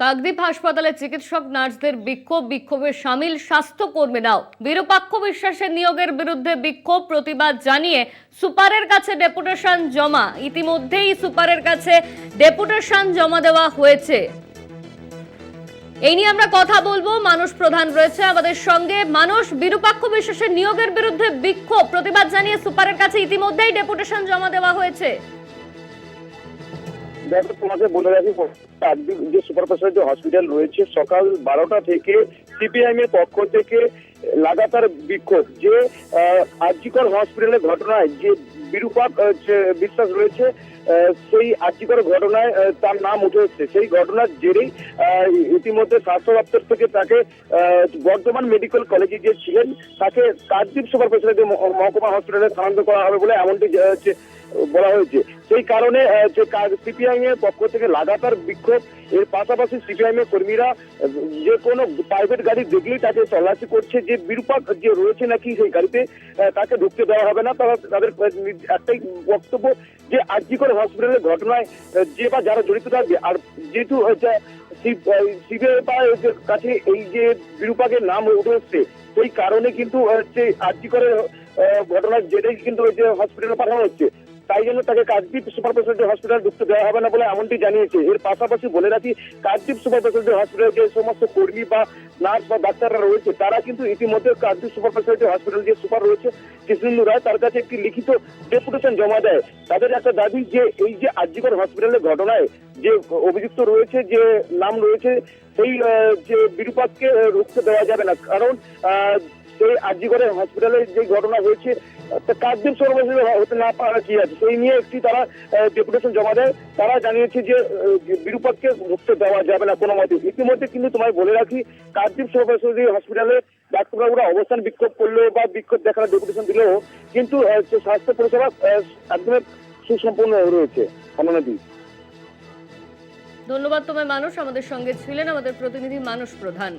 কাকদ্বীপ হাসপাতালে চিকিৎসক, নার্সদের বিক্ষোভ, বিক্ষোভে সামিল স্বাস্থ্যকর্মীরাও। বিরূপাক্ষ বিশ্বাসের নিয়োগের বিরুদ্ধে বিক্ষোভ, প্রতিবাদ জানিয়ে সুপারের কাছে ডেপুটেশন জমা। ইতিমধ্যেই সুপারের কাছে ডেপুটেশন জমা দেওয়া হয়েছে। এই নিয়ে আমরা কথা বলব। মানুষ প্রধান রয়েছে আমাদের সঙ্গে। মানুষ, বিরূপাক্ষ বিশ্বাসের নিয়োগের বিরুদ্ধে বিক্ষোভ, প্রতিবাদ জানিয়ে সুপারের কাছে ইতিমধ্যেই ডেপুটেশন জমা দেওয়া হয়েছে। দেখো, তোমাকে বলে রাখি কাকদ্বীপ যে সুপার স্পেশালিটি হসপিটাল রয়েছে, সকাল বারোটা থেকে সিপিআইএম এর পক্ষ থেকে লাগাতার বিক্ষোভ যে আর্জিকর হসপিটালের ঘটনায় যে বিরূপাক বিশ্বাস রয়েছে সেই আর্জিকর ঘটনায় তার নাম উঠে এসছে। সেই ঘটনার জেরেই ইতিমধ্যে স্বাস্থ্য দপ্তর থেকে তাকে বর্ধমান মেডিকেল কলেজে যে ছিলেন তাকে কাকদ্বীপ সুপার স্পেশালিটি মহকুমা হসপিটালে স্থানান্তর করা হবে বলে এমনটি বলা হয়েছে। সেই কারণে যে সিপিআইএম এর পক্ষ থেকে লাগাতার বিক্ষোভ, এর পাশাপাশি সিপিআইএম এর কর্মীরা যে কোনো প্রাইভেট গাড়ি দেখলেই তাকে তল্লাশি করছে, যে বিরূপাক যে রয়েছে নাকি সেই গাড়িতে তাকে ঢুকতে দেওয়া হবে না। তারা তাদের একটাই বক্তব্য যে আর্জিকর হসপিটালের ঘটনায় যে বা যারা জড়িত থাকবে। আর যেহেতু সিবিআই কাছে এই যে বিরূপাকের নাম উঠে এসছে, সেই কারণে কিন্তু হচ্ছে আর্জিকরের ঘটনার জেরেই কিন্তু যে হসপিটালে পাঠানো হচ্ছে তাই জন্য তাকে কাকদ্বীপ সুপার স্পেশালিটি হসপিটাল ঢুকতে দেওয়া হবে না বলে এমনটি জানিয়েছে। এর পাশাপাশি বলে রাখি, কাকদ্বীপ সুপার স্পেশালিটি হসপিটাল যে সমস্ত কর্মী বা নার্স বা ডাক্তাররা রয়েছে, তারা কিন্তু ইতিমধ্যে কাকদ্বীপ সুপার স্পেশালিটি হসপিটাল যে সুপার রয়েছে, কৃষ্ণেন্দু রায়, তার কাছে একটি লিখিত ডেপুটেশন জমা দেয়। তাদের একটা দাবি যে এই যে আর্জিকর হসপিটালের ঘটনায় যে অভিযুক্ত রয়েছে, যে নাম রয়েছে, সেই যে বিরূপাককে রুখতে দেওয়া যাবে না। কারণ সেই আর্জিকরের হসপিটালে যে ঘটনা হয়েছে কাকদ্বীপ সর্বশেষ হতে না পারা কি আছে? সেই নিয়ে একটি তারা ডেপুটেশন জমা দেয়। তারা জানিয়েছে যে যে মুক্ত দেওয়া যাবে না কোনো মতে। ইতিমধ্যে কিন্তু তোমায় বলে রাখি কাকদ্বীপ সর্বশেষ হসপিটালে ডাক্তারবাবুরা অবস্থান বিক্ষোভ করলেও বা বিক্ষোভ দেখানোর ডেপুটেশন দিলেও কিন্তু স্বাস্থ্য পরিষেবা একদমই সুসম্পন্ন রয়েছে। অনুনদী ধন্যবাদ তোমায়, মানুষ। আমাদের সঙ্গে ছিলেন আমাদের প্রতিনিধি মানুষ প্রধান।